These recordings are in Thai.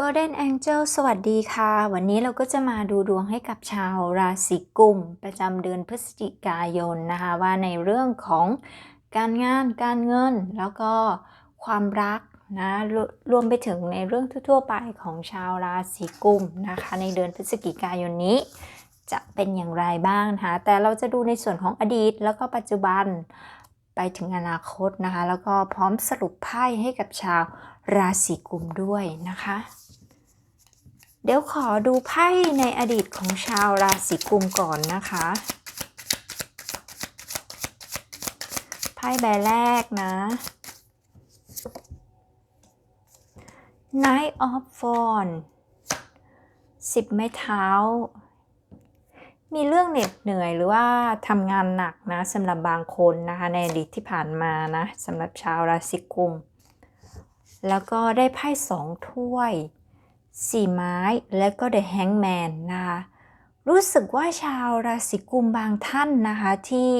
Golden Angel สวัสดีค่ะ วันนี้เราก็จะมาดูดวงให้กับชาวราศีกุม ประจำเดือนพฤศจิกายนนะคะ ว่าในเรื่องของการงานการเงิน แล้วก็ความรักนะรวรวมไปถึงในเรื่องทั่วๆไปของชาวราศีกุมนะคะ ในเดือนพฤศจิกายนนี้ จะเป็นอย่างไรบ้างนะคะแต่เราจะดูในส่วนของอดีตแล้วก็ปัจจุบันไปถึงอนาคตนะคะ แล้วก็พร้อมสรุปไพ่ให้กับชาวราศีกุมด้วยนะคะ เดี๋ยวขอดูไพ่ในอดีตของชาวราศีกุมก่อนนะคะ ไพ่ใบแรกนะ Knight of Wands สิบไม้เท้า มีเรื่องเหน็ดเหนื่อยหรือว่าทำงานหนักนะสำหรับบางคนนะคะในอดีตที่ผ่านมานะสำหรับชาวราศีกุม แล้วก็ได้ไพ่สองถ้วย สี่ไม้ และก็ The Hangman นะคะรู้สึกว่าชาวราศีกุมบางท่านนะคะที่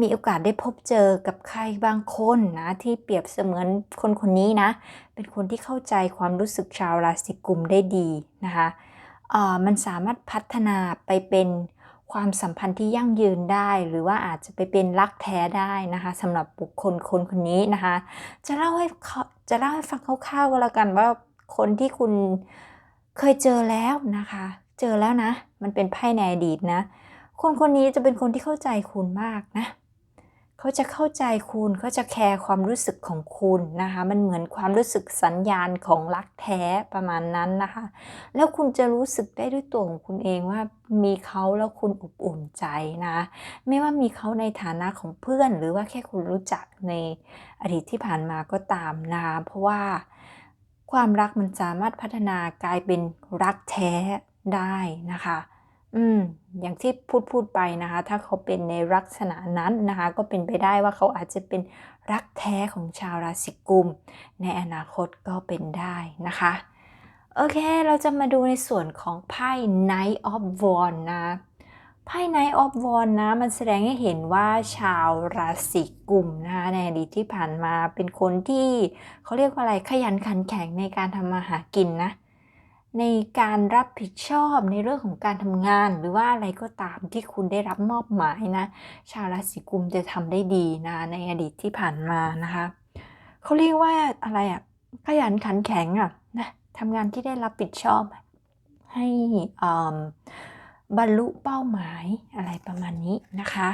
มีโอกาสได้พบเจอกับใครบางคนนะที่เปรียบเสมือนคนคนนี้นะเป็นคนที่เข้าใจความรู้สึกชาวราศีกุมได้ดีนะคะมันสามารถพัฒนาไปเป็นความสัมพันธ์ที่ยั่งยืนได้ หรือว่าอาจจะไปเป็นรักแท้ได้นะคะสำหรับบุคคลคนคนนี้นะคะ จะเล่าให้เขาจะเล่าให้ฟังคร่าวๆก็แล้วกันว่าคนที่คุณ เคยเจอแล้วนะคะ เจอแล้วนะ มันเป็นไพ่ในอดีตนะ คนคนนี้จะเป็นคนที่เข้าใจคุณมากนะ เขาจะเข้าใจคุณเขาจะแคร์ความรู้สึกของคุณนะคะ มันเหมือนความรู้สึกสัญญาณของรักแท้ประมาณนั้นนะคะ แล้วคุณจะรู้สึกได้ด้วยตัวของคุณเองว่ามีเขาแล้วคุณอบอุ่นใจนะ ไม่ว่ามีเขาในฐานะของเพื่อน หรือว่าแค่คุณรู้จักในอดีตที่ผ่านมาก็ตามนะคะ เพราะว่า ความรักมันสามารถพัฒนากลายเป็นรักแท้ได้นะคะ อืม อย่างที่พูดพูดไปนะคะ ถ้าเขาเป็นในลักษณะนั้นนะคะ ก็เป็นไปได้ว่าเขาอาจจะเป็นรักแท้ของชาวราศีกุม ในอนาคตก็เป็นได้นะคะ โอเค เราจะมาดูในส่วนของไพ่ Knight of Wands นะ ไพ่ Knight of Wands นะ มันแสดงให้เห็นว่าชาวราศีกุมนะคะในอดีตที่ผ่านมาเป็นคนที่เขาเรียกว่าอะไรขยันขันแข็งในการทำมาหากินนะ ในการรับผิดชอบในเรื่องของการทำงานหรือว่าอะไรก็ตามที่คุณได้รับมอบหมายนะ ชาวราศีกุมจะทำได้ดีนะในอดีตที่ผ่านมานะคะเขาเรียกว่าอะไรอะขยันขันแข็งอะนะทำงานที่ได้รับผิดชอบให้อ่า บรรลุเป้าหมายอะไรประมาณนี้นะคะ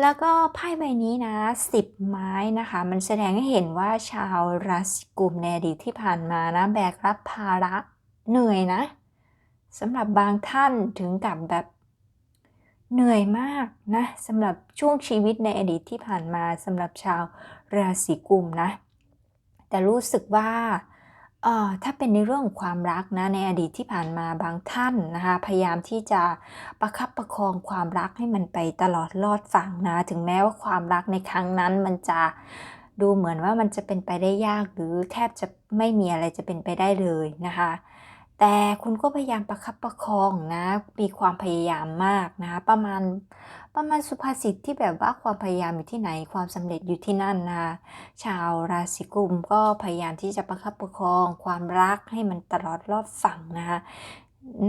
แล้วก็ไพ่ใบนี้นะสิบไม้นะคะ มันแสดงให้เห็นว่าชาวราศีกุมในอดีตที่ผ่านมานะ แบกรับภาระเหนื่อยนะสำหรับบางท่านถึงกับแบบเหนื่อยมากนะสำหรับช่วงชีวิตในอดีตที่ผ่านมาสำหรับชาวราศีกุมนะ แต่รู้สึกว่า เอ่อถ้าเป็นในเรื่องของความรักนะ ในอดีตที่ผ่านมาบางท่านนะคะ พยายามที่จะประคับประคองความรักให้มันไปตลอดรอดฝั่งนะ ถึงแม้ว่าความรักในครั้งนั้นมันจะดูเหมือนว่ามันจะเป็นไปได้ยาก หรือแทบจะไม่มีอะไรจะเป็นไปได้เลยนะคะ แต่คุณก็พยายามประคับประคองนะ มีความพยายามมากนะคะประมาณ ประมาณสุภาษิตที่แบบว่าความพยายามอยู่ที่ไหนความสำเร็จอยู่ที่นั่นนะชาวราศีกุมก็พยายามที่จะประคับประคอง ความรักให้มันตลอดรอดฝั่งนะคะ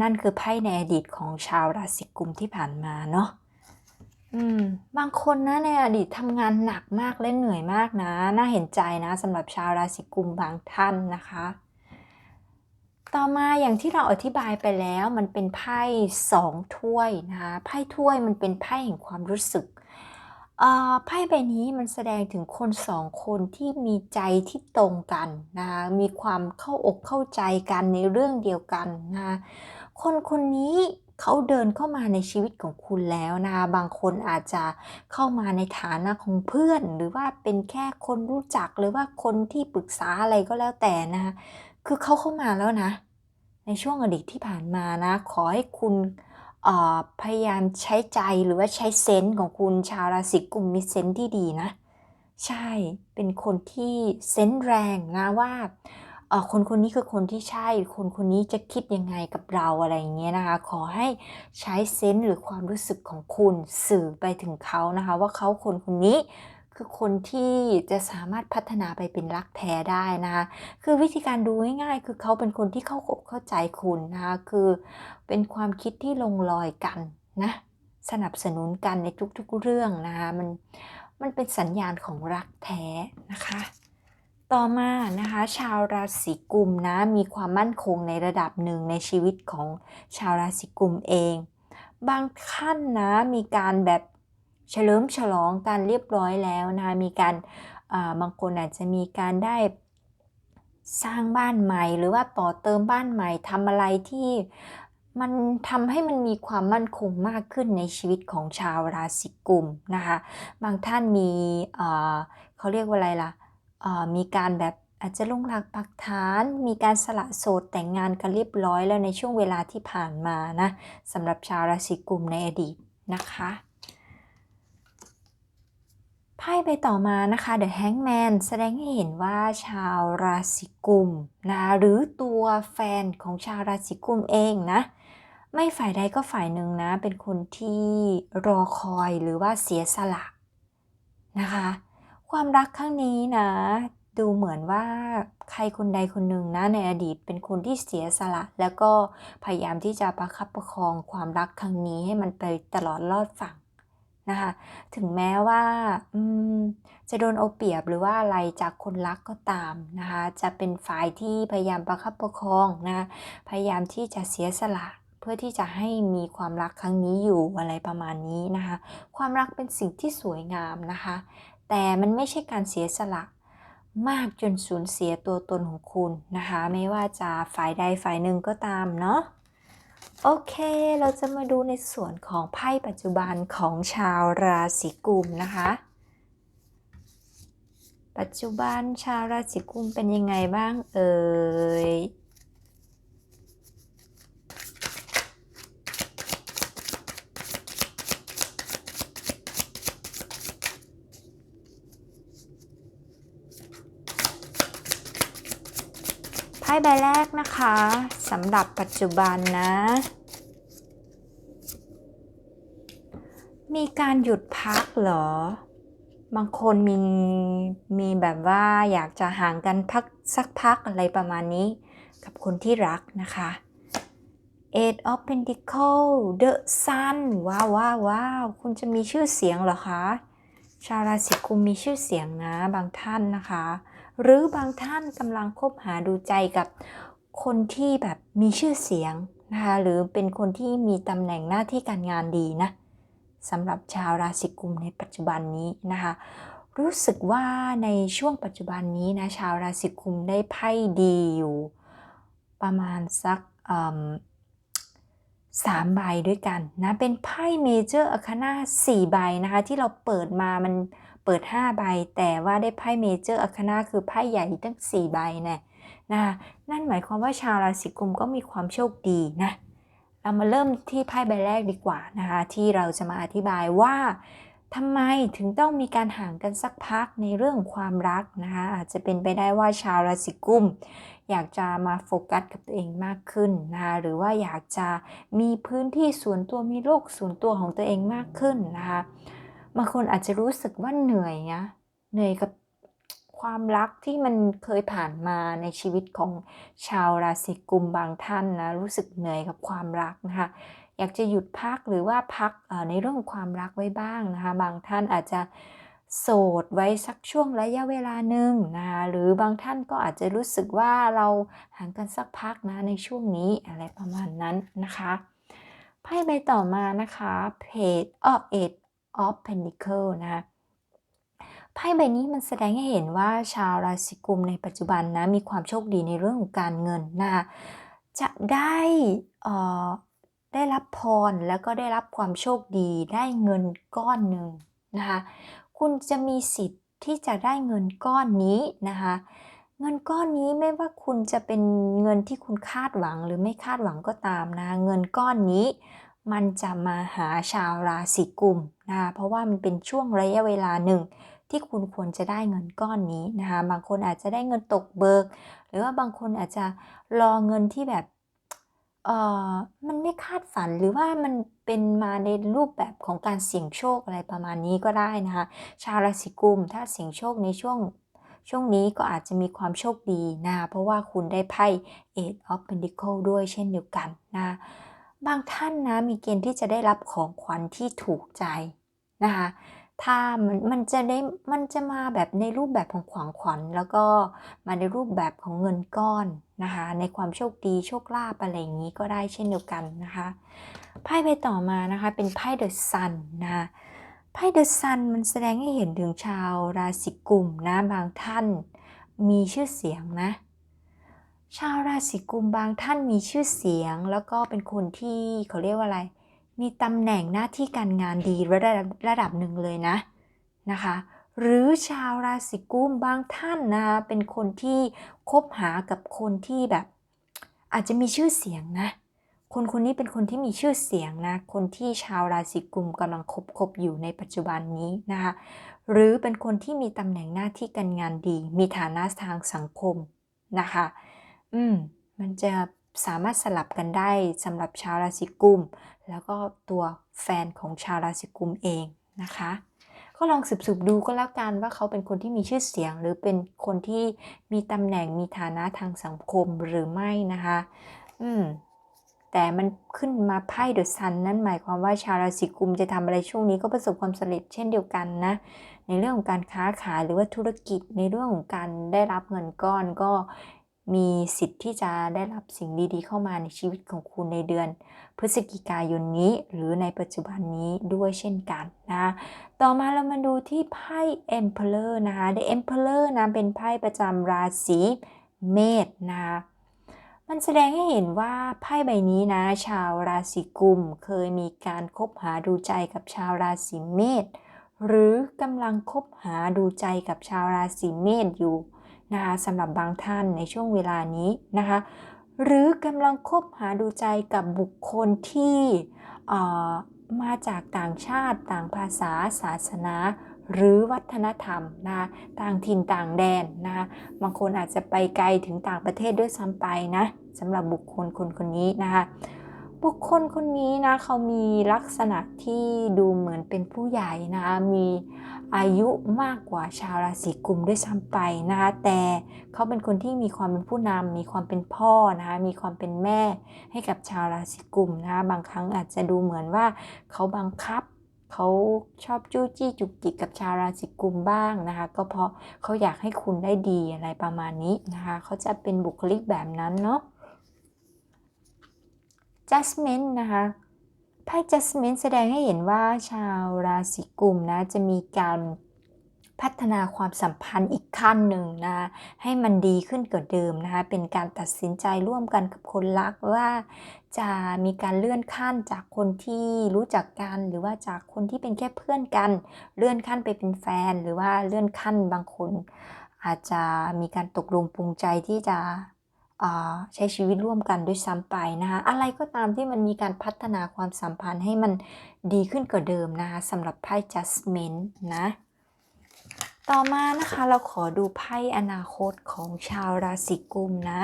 นั่นคือไพ่ในอดีตของชาวราศีกุมที่ผ่านมาเนาะอืมบางคนนะในอดีตทำงานหนักมากและเหนื่อยมากนะ น่าเห็นใจนะสำหรับชาวราศีกุมบางท่านนะคะ ต่อมาอย่างที่เราอธิบายไปแล้วมันเป็นไพ่สองถ้วยนะคะไพ่ถ้วยมันเป็นไพ่แห่งความรู้สึกเอ่อไพ่ใบนี้มันแสดงถึงคนสองคนที่มีใจที่ตรงกันนะคะมีความเข้าอกเข้าใจกันในเรื่องเดียวกันนะคะคนคนนี้เขาเดินเข้ามาในชีวิตของคุณแล้วนะคะบางคนอาจจะเข้ามาในฐานะของเพื่อน หรือว่าเป็นแค่คนรู้จักหรือว่าคนที่ปรึกษาอะไรก็แล้วแต่นะคะคือเขาเข้ามาแล้วนะ ในช่วงอดีตที่ผ่านมานะ ขอให้คุณพยายามใช้ใจหรือว่าใช้เซนส์ของคุณชาวราศีกุมมีเซนส์ที่ดีนะ ใช่เป็นคนที่เซนส์แรงนะว่าคนคนนี้คือคนที่ใช่ คนคนนี้จะคิดยังไงกับเราอะไรอย่างเงี้ยนะคะ ขอให้ใช้เซนส์หรือความรู้สึกของคุณสื่อไปถึงเขานะคะ ว่าเขาคนคนนี้ คือคนที่จะสามารถพัฒนาไปเป็นรักแท้ได้นะคะคือวิธีการดูง่ายๆ คือเขาเป็นคนที่เข้าอกเข้าใจคุณนะคะคือเป็นความคิดที่ลงรอยกันนะสนับสนุนกันในทุกๆเรื่องนะคะมันมันเป็นสัญญาณของรักแท้นะคะ ต่อมานะคะ ชาวราศีกุมนะมีความมั่นคงในระดับหนึ่งในชีวิตของชาวราศีกุมเอง บางขั้นนะมีการแบบ เฉลิมฉลองการเรียบร้อยแล้วนะมีการบางคนอาจจะมีการได้สร้างบ้านใหม่ หรือว่าต่อเติมบ้านใหม่ทำอะไรที่มันทำให้มันมีความมั่นคงมากขึ้นในชีวิตของชาวราศีกุมนะคะบางท่านมีเขาเรียกว่าอะไรล่ะมีการแบบอาจจะลงหลักปักฐาน มีการสละโสดแต่งงานกันเรียบร้อยแล้วในช่วงเวลาที่ผ่านมานะสำหรับชาวราศีกุมในอดีตนะคะ ไพ่ไปต่อมานะคะ The Hangman แสดงให้เห็นว่าชาวราศีกุมนะหรือตัวแฟนของชาวราศีกุมเองนะ ไม่ฝ่ายใดก็ฝ่ายหนึ่งนะ เป็นคนที่รอคอยหรือว่าเสียสละนะคะ ความรักครั้งนี้นะ ดูเหมือนว่าใครคนใดคนหนึ่งนะในอดีตเป็นคนที่เสียสละ แล้วก็พยายามที่จะประคับประคองความรักครั้งนี้ให้มันไปตลอดรอดฝั่ง นะคะ ถึงแม้ว่าจะโดนเอาเปรียบหรือว่าอะไรจากคนรักก็ตามนะคะ จะเป็นฝ่ายที่พยายามประคับประคองนะพยายามที่จะเสียสละเพื่อที่จะให้มีความรักครั้งนี้อยู่อะไรประมาณนี้นะคะ ความรักเป็นสิ่งที่สวยงามนะคะ แต่มันไม่ใช่การเสียสละมากจนสูญเสียตัวตนของคุณนะคะ ไม่ว่าจะฝ่ายใดฝ่ายหนึ่งก็ตามเนาะ โอเค เราจะมาดูในส่วนของไพ่ปัจจุบันของชาวราศีกุมนะคะ ปัจจุบันชาวราศีกุมเป็นยังไงบ้างเอ่ย พ่ใบแรกนะคะสำหรับปัจจุบันนะ มีการหยุดพักเหรอ บางคนมีมีแบบว่าอยากจะห่างกันพักสักพักอะไรประมาณนี้ กับคนที่รักนะคะ Eight of Pentacles The Sun ว้าวว้าววาวคุณจะมีชื่อเสียงเหรอคะ ชาวราศีกุมมีชื่อเสียงนะบางท่านนะคะ หรือบางท่านกำลังคบหาดูใจกับคนที่แบบมีชื่อเสียงนะคะหรือเป็นคนที่มีตำแหน่งหน้าที่การงานดีนะสำหรับชาวราศีกุมในปัจจุบันนี้นะคะ รู้สึกว่าในช่วงปัจจุบันนี้นะชาวราศีกุมได้ไพ่ดีอยู่ ประมาณสักสามใบด้วยกันนะเป็นไพ่เมเจอร์อะคาน่าสี่ใบนะคะที่เราเปิดมามัน เปิด 5 ใบ แต่ว่าได้ไพ่เมเจอร์อะคนาคือไพ่ใหญ่ตั้ง 4 ใบเนี่ยนะคะนั่นหมายความว่าชาวราศีกุมก็มีความโชคดีนะ เรามาเริ่มที่ไพ่ใบแรกดีกว่านะคะที่เราจะมาอธิบายว่าทำไมถึงต้องมีการห่างกันสักพักในเรื่องความรักนะคะอาจจะเป็นไปได้ว่าชาวราศีกุม อยากจะมาโฟกัสกับตัวเองมากขึ้นนะคะหรือว่าอยากจะมีพื้นที่ส่วนตัวมีโลกส่วนตัวของตัวเองมากขึ้นนะคะ บางคนอาจจะรู้สึกว่าเหนื่อยนะเหนื่อยกับความรักที่มันเคยผ่านมาในชีวิตของชาวราศีกุมบางท่านนะรู้สึกเหนื่อยกับความรักนะคะอยากจะหยุดพักหรือว่าพักในเรื่องความรักไว้บ้างนะคะบางท่านอาจจะโสดไว้สักช่วงระยะเวลาหนึ่งนะคะหรือบางท่านก็อาจจะรู้สึกว่าเราห่างกันสักพักนะในช่วงนี้อะไรประมาณนั้นนะคะไพ่ใบต่อมานะคะเพจอ้อเอ็ด ออฟเพนนิเคิลนะคะไพ่ใบนี้มันแสดงให้เห็นว่าชาวราศีกุมในปัจจุบันนะมีความโชคดีในเรื่องของการเงินนะคะจะได้ได้รับพรแล้วก็ได้รับความโชคดีได้เงินก้อนหนึ่งนะคะคุณจะมีสิทธิ์ที่จะได้เงินก้อนนี้นะคะเงินก้อนนี้ไม่ว่าคุณจะเป็นเงินที่คุณคาดหวังหรือไม่คาดหวังก็ตามนะ เงินก้อนนี้ มันจะมาหาชาวราศีกุมนะคะเพราะว่ามันเป็นช่วงระยะเวลาหนึ่งที่คุณควรจะได้เงินก้อนนี้นะคะบางคนอาจจะได้เงินตกเบิก หรือว่าบางคนอาจจะรอเงินที่แบบเอ่อมันไม่คาดฝันหรือว่ามันเป็นมาในรูปแบบของการเสี่ยงโชคอะไรประมาณนี้ก็ได้นะคะชาวราศีกุมถ้าเสี่ยงโชคในช่วงช่วงนี้ก็อาจจะมีความโชคดีนะคะเพราะว่าคุณได้ไพ่ Eight of Pentacles ด้วยเช่นเดียวกันนะ บางท่านนะมีเกณฑ์ที่จะได้รับของขวัญที่ถูกใจนะคะถ้ามันมันจะได้มันจะมาแบบในรูปแบบของขวางขวัญแล้วก็มาในรูปแบบของเงินก้อนนะคะในความโชคดีโชคลาภอะไรอย่างนี้ก็ได้เช่นเดียวกันนะคะไพ่ใบต่อมานะคะเป็นไพ่เดอะซันนะคะไพ่เดอะซันมันแสดงให้เห็นถึงชาวราศีกุมนะบางท่านมีชื่อเสียงนะ ชาวราศีกุมบางท่านมีชื่อเสียง แล้วก็เป็นคนที่เขาเรียกว่าอะไร มีตำแหน่งหน้าที่การงานดีระดับระดับหนึ่งเลยนะนะคะ หรือชาวราศีกุมบางท่านนะเป็นคนที่คบหากับคนที่แบบ อาจจะมีชื่อเสียงนะ คนคนนี้เป็นคนที่มีชื่อเสียงนะ คนที่ชาวราศีกุมกำลังคบคบอยู่ในปัจจุบันนี้นะคะ หรือเป็นคนที่มีตำแหน่งหน้าที่การงานดี มีฐานะทางสังคมนะคะ อืม มันจะสามารถสลับกันได้สำหรับชาวราศีกุม แล้วก็ตัวแฟนของชาวราศีกุมเองนะคะ ก็ลองสืบๆดูก็แล้วกันว่าเขาเป็นคนที่มีชื่อเสียง หรือเป็นคนที่มีตำแหน่งมีฐานะทางสังคมหรือไม่นะคะ อืมแต่มันขึ้นมาไพ่เดอะซันนั่นหมายความว่าชาวราศีกุมจะทำอะไรช่วงนี้ก็ประสบความสำเร็จเช่นเดียวกันนะ ในเรื่องของการค้าขายหรือว่าธุรกิจในเรื่องของการได้รับเงินก้อนก็ มีสิทธิ์ที่จะได้รับสิ่งดีๆ เข้ามาในชีวิตของคุณในเดือน พฤศจิกายนนี้ หรือในปัจจุบันนี้ด้วยเช่นกันนะต่อมาเรามาดูที่ไพ่ Emperor นะคะ The Emperor นะเป็นไพ่ประจำราศีเมษนะคะมันแสดงให้เห็นว่าไพ่ใบนี้นะ ชาวราศีกุมเคยมีการคบหาดูใจกับชาวราศีเมษหรือกำลังคบหาดูใจกับชาวราศีเมษอยู่ นะคะสำหรับบางท่านในช่วงเวลานี้นะคะ หรือกำลังคบหาดูใจกับบุคคลที่มาจากต่างชาติต่างภาษาศาสนา หรือวัฒนธรรมนะคะต่างถิ่นต่างแดนนะคะบางคนอาจจะไปไกลถึงต่างประเทศด้วยซ้ำไปนะสำหรับบุคคลคนคนนี้นะคะ บุคคลคนนี้นะเขามีลักษณะที่ดูเหมือนเป็นผู้ใหญ่นะมีอายุมากกว่าชาวราศีกุมด้วยซ้ำไปนะคะแต่เขาเป็นคนที่มีความเป็นผู้นำมีความเป็นพ่อนะคะมีความเป็นแม่ให้กับชาวราศีกุมนะคะบางครั้งอาจจะดูเหมือนว่าเขาบังคับเขาชอบจู้จี้จุกจิกกับชาวราศีกุมบ้างนะคะ ก็เพราะเขาอยากให้คุณได้ดีอะไรประมาณนี้นะคะเขาจะเป็นบุคลิกแบบนั้นเนาะ Judgment นะคะไพ่ Judgment แสดงให้เห็นว่าชาวราศีกุมนะจะมีการพัฒนาความสัมพันธ์อีกขั้นหนึ่งนะให้มันดีขึ้นกว่าเดิมนะคะเป็นการตัดสินใจร่วมกันกับคนรักว่าจะมีการเลื่อนขั้นจากคนที่รู้จักกันหรือว่าจากคนที่เป็นแค่เพื่อนกัน เลื่อนขั้นไปเป็นแฟน หรือว่าเลื่อนขั้นบางคน อาจจะมีการตกลงปรุงใจที่จะ ใช้ชีวิตร่วมกันด้วยซ้ำไปนะคะอะไรก็ตามที่มันมีการพัฒนาความสัมพันธ์ให้มันดีขึ้นกว่าเดิมนะคะสำหรับไพ่ Judgment นะต่อมานะคะเราขอดูไพ่อนาคตของชาวราศีกุมนะ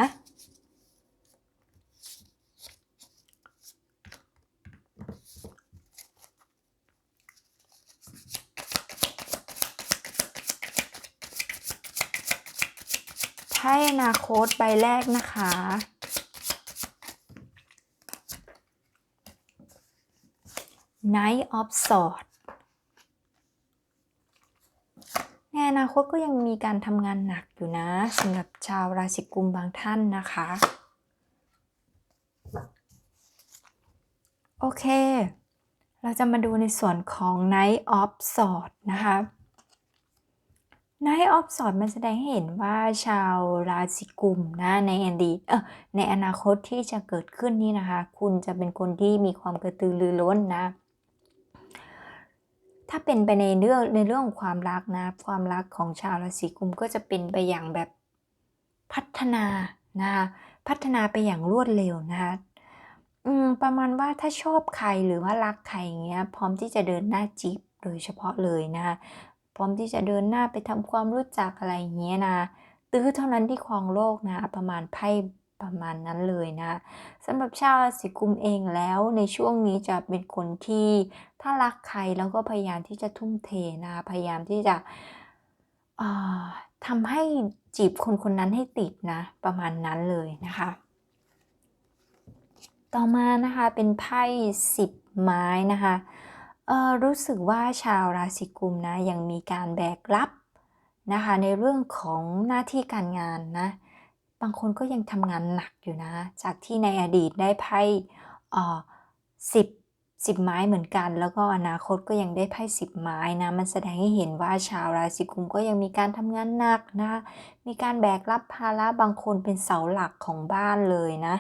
ไพ่อนาคตใบแรกนะคะ Knight of Swords ในอนาคตก็ยังมีการทำงานหนักอยู่นะสำหรับชาวราศีกุมบางท่านนะคะ โอเค เราจะมาดูในส่วนของ Knight of Swords นะคะ Knight of Swords มันแสดงให้เห็นว่าชาวราศีกุมนะในอดีตเออในอนาคตที่จะเกิดขึ้นนี้นะคะ คุณจะเป็นคนที่มีความกระตือรือร้นนะ ถ้าเป็นไปในเรื่องในเรื่องของความรักนะ ความรักของชาวราศีกุมก็จะเป็นไปอย่างแบบพัฒนานะคะพัฒนาไปอย่างรวดเร็วนะคะประมาณว่าถ้าชอบใครหรือว่ารักใครอย่างเงี้ยพร้อมที่จะเดินหน้าจีบโดยเฉพาะเลยนะคะ ร้อมที่จะเดินหน้าไปทำความรู้จักอะไรเงี้ยนะ ตื้อเท่านั้นที่ครองโลกนะ ประมาณไพ่ประมาณนั้นเลยนะสำหรับชาวราศีกุมเองแล้วในช่วงนี้จะเป็นคนที่ถ้ารักใครแล้วก็พยายามที่จะทุ่มเทนะพยายามที่จะทำให้จีบคนคนนั้นให้ติดนะ ประมาณนั้นเลยนะคะ ต่อมานะคะเป็นไพ่สิบไม้นะคะ รู้สึกว่าชาวราศีกุมนะยังมีการแบกรับนะคะในเรื่องของหน้าที่การงานนะบางคนก็ยังทำงานหนักอยู่นะ จากที่ในอดีตได้ไพ่สิบสิบไม้เหมือนกัน แล้วก็อนาคตก็ยังได้ไพ่สิบไม้นะ มันแสดงให้เห็นว่าชาวราศีกุมก็ยังมีการทำงานหนักนะ มีการแบกรับภาระบางคนเป็นเสาหลักของบ้านเลยนะ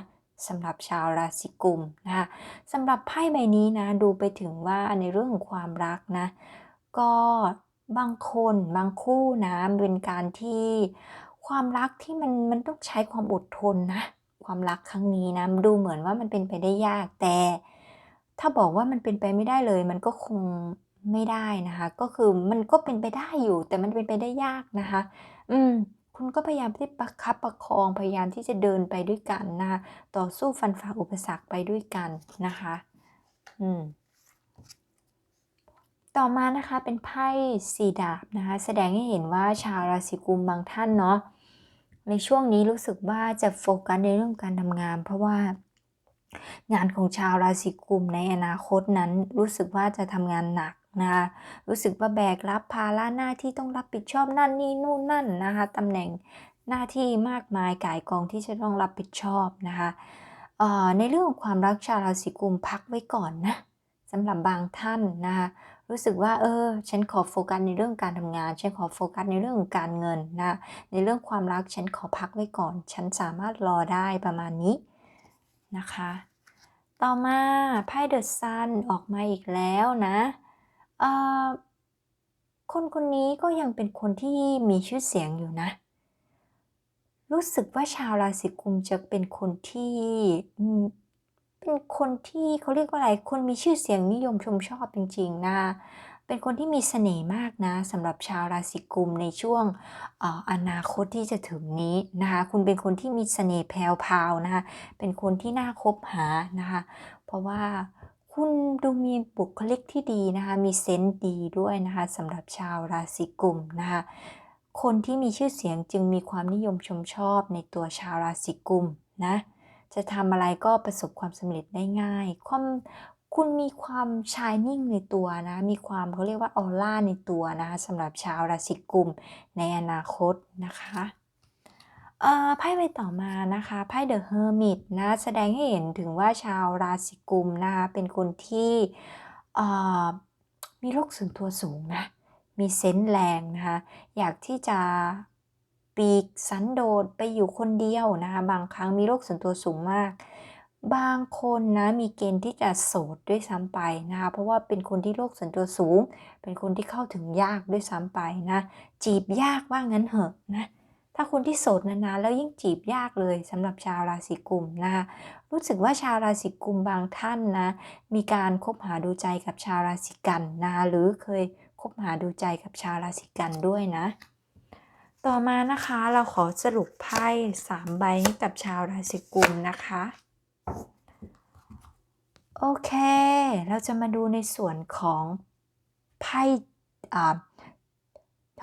สำหรับชาวราศีกุมนะคะสำหรับไพ่ใบนี้นะดูไปถึงว่าในเรื่องของความรักนะ ก็บางคนบางคู่นะเป็นการที่ความรักที่มันมันต้องใช้ความอดทนนะ ความรักครั้งนี้นะดูเหมือนว่ามันเป็นไปได้ยากแต่ ถ้าบอกว่ามันเป็นไปไม่ได้เลย มันก็คงไม่ได้นะคะ ก็คือมันก็เป็นไปได้อยู่ แต่มันเป็นไปได้ยากนะคะ อืม คุณก็พยายามที่ประคับประคองพยายามที่จะเดินไปด้วยกันนะคะต่อสู้ฟันฝ่าอุปสรรคไปด้วยกันนะคะอืมต่อมานะคะเป็นไพ่สีดาบนะคะ แสดงให้เห็นว่าชาวราศีกุมบางท่านเนาะในช่วงนี้รู้สึกว่าจะโฟกัสในเรื่องการทำงาน เพราะว่างานของชาวราศีกุมในอนาคตนั้นรู้สึกว่าจะทำงานหนัก นะคะรู้สึกว่าแบกรับภาระหน้าที่ต้องรับผิดชอบนั่นนี่นู่นนั่นนะคะตำแหน่งหน้าที่มากมายกายกองที่จะต้องรับผิดชอบนะคะในเรื่องของความรักชาวราศีกุมพักไว้ก่อนนะสำหรับบางท่านนะคะรู้สึกว่าเออฉันขอโฟกัสในเรื่องการทำงาน ฉันขอโฟกัสในเรื่องของการเงินนะในเรื่องความรักฉันขอพักไว้ก่อน ฉันสามารถรอได้ประมาณนี้นะคะ ต่อมาไพ่เดอะซันออกมาอีกแล้วนะ คนคนนี้ก็ยังเป็นคนที่มีชื่อเสียงอยู่นะ รู้สึกว่าชาวราศีกุมจะเป็นคนที่เป็นคนที่เขาเรียกว่าอะไร คนมีชื่อเสียงนิยมชมชอบจริงๆนะ เป็นคนที่มีเสน่ห์มากนะสำหรับชาวราศีกุมในช่วงออนาคตที่จะถึงนี้นะคะ คุณเป็นคนที่มีเสน่ห์แพรวๆนะคะ เป็นคนที่น่าคบหานะคะ เพราะว่า คุณดูมีบุคลิกที่ดีนะคะมีเซนต์ดีด้วยนะคะสำหรับชาวราศีกุมนะคะคนที่มีชื่อเสียงจึงมีความนิยมชมชอบในตัวชาวราศีกุมนะจะทำอะไรก็ประสบความสำเร็จได้ง่ายความคุณมีความชายนิ่งในตัวนะ มีความเขาเรียกว่าออร่าในตัวนะคะสำหรับชาวราศีกุมในอนาคตนะคะ ไพ่ใบต่อมานะคะ ไพ่เดอะเฮอร์มิตนะ แสดงให้เห็นถึงว่าชาวราศีกุมนะคะ เป็นคนที่มีโรคส่วนตัวสูงนะ มีเซนส์แรงนะคะ อยากที่จะปีกสันโดษไปอยู่คนเดียวนะคะ บางครั้งมีโรคส่วนตัวสูงมาก บางคนนะ มีเกณฑ์ที่จะโสดด้วยซ้ำไปนะคะ เพราะว่าเป็นคนที่โรคส่วนตัวสูง เป็นคนที่เข้าถึงยากด้วยซ้ำไปนะ จีบยากว่างั้นเหอะนะ ถ้าคนที่โสดนานๆแล้วยิ่งจีบยากเลยสำหรับชาวราศีกุมนะคะรู้สึกว่าชาวราศีกุมบางท่านนะมีการคบหาดูใจกับชาวราศีกันนะคะหรือเคยคบหาดูใจกับชาวราศีกันด้วยนะ ต่อมานะคะเราขอสรุปไพ่สามใบให้กับชาวราศีกุมนะคะโอเค เราจะมาดูในส่วนของไพ่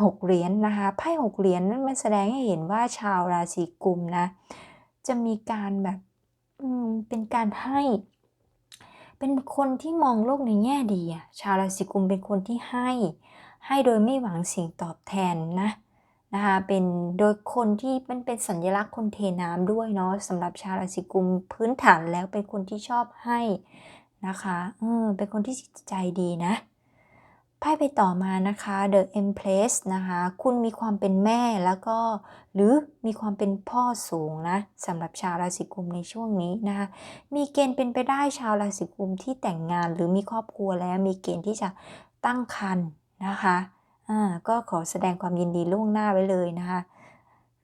หกเหรียญนนะคะไพ่หกเหรียญนั้นมันแสดงให้เห็นว่าชาวราศีกุมนะ จะมีการแบบเป็นการให้ เป็นคนที่มองโลกในแง่ดีอะชาวราศีกุมเป็นคนที่ให้ ให้โดยไม่หวังสิ่งตอบแทนนะนะคะเป็นโดยคนที่มันเป็นสัญลักษณ์คนเทน้ำด้วยเนาะสำหรับชาวราศีกุมพื้นฐานแล้วเป็นคนที่ชอบให้นะคะเออเป็นคนที่จิตใจดีนะ ไพ่ไปต่อมานะคะ The Empress นะคะ คุณมีความเป็นแม่แล้วก็ หรือมีความเป็นพ่อสูงนะสำหรับชาวราศีกุมในช่วงนี้นะคะ มีเกณฑ์เป็นไปได้ชาวราศีกุมที่แต่งงาน หรือมีครอบครัวแล้วมีเกณฑ์ที่จะตั้งครรภ์นะคะ อ่า ก็ขอแสดงความยินดีล่วงหน้าไว้เลยนะคะ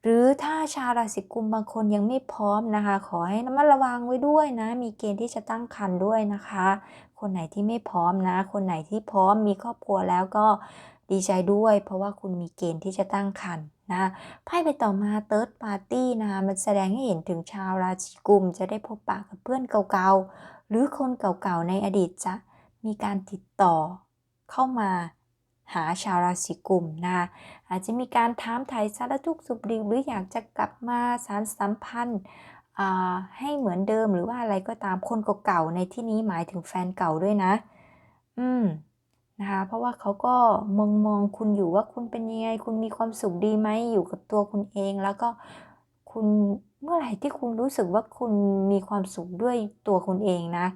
หรือถ้าชาวราศีกุมบางคนยังไม่พร้อมนะคะ ขอให้ระมัดระวังไว้ด้วยนะ มีเกณฑ์ที่จะตั้งครรภ์ด้วยนะคะ คนไหนที่ไม่พร้อมนะ คนไหนที่พร้อมมีครอบครัวแล้วก็ดีใจด้วย เพราะว่าคุณมีเกณฑ์ที่จะตั้งครรภ์นะไพ่ใบต่อมา Third Party นะคะมันแสดงให้เห็นถึงชาวราศีกุมจะได้พบปะกับเพื่อนเก่าๆ หรือคนเก่าๆในอดีตจะมีการติดต่อเข้ามา หาชาวราศีกุมนะคะอาจจะมีการถามไถ่สารทุกสุขดิบหรืออยากจะกลับมาสารสัมพันธ์ให้เหมือนเดิมหรือว่าอะไรก็ตามคนเก่าๆในที่นี้หมายถึงแฟนเก่าด้วยนะ อืมนะคะเพราะว่าเขาก็มองมองคุณอยู่ว่าคุณเป็นยังไง คุณมีความสุขดีไหมอยู่กับตัวคุณเอง แล้วก็คุณเมื่อไหร่ที่คุณรู้สึกว่าคุณมีความสุขด้วยตัวคุณเองนะ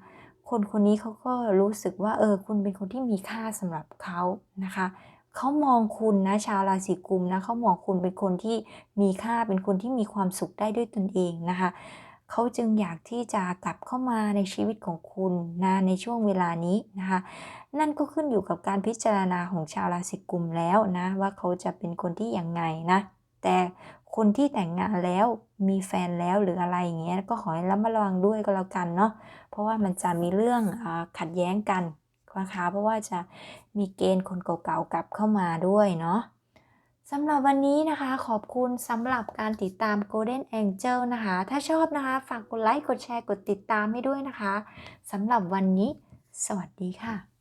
คนคนนี้เขาก็รู้สึกว่าเออคุณเป็นคนที่มีค่าสำหรับเขานะคะเขามองคุณนะชาวราศีกุมนะเขามองคุณเป็นคนที่มีค่าเป็นคนที่มีความสุขได้ด้วยตนเองนะคะเขาจึงอยากที่จะกลับเข้ามาในชีวิตของคุณนะในช่วงเวลานี้นะคะนั่นก็ขึ้นอยู่กับการพิจารณาของชาวราศีกุมแล้วนะว่าเขาจะเป็นคนที่ยังไงนะ แต่คนที่แต่งงานแล้วมีแฟนแล้วหรืออะไรอย่างเงี้ยก็ขอให้ระมัดระวังด้วยก็แล้วกันเนาะเพราะว่ามันจะมีเรื่องอขัดแย้งกันนะคะเพราะว่าจะมีเกณฑ์คนเก่าๆกลับเข้ามาด้วยเนาะสำหรับวันนี้นะคะขอบคุณสำหรับการติดตาม Golden Angel นะคะ ถ้าชอบนะคะ ฝากกดไลค์ กดแชร์ กดติดตามให้ด้วยนะคะสำหรับวันนี้ สวัสดีค่ะ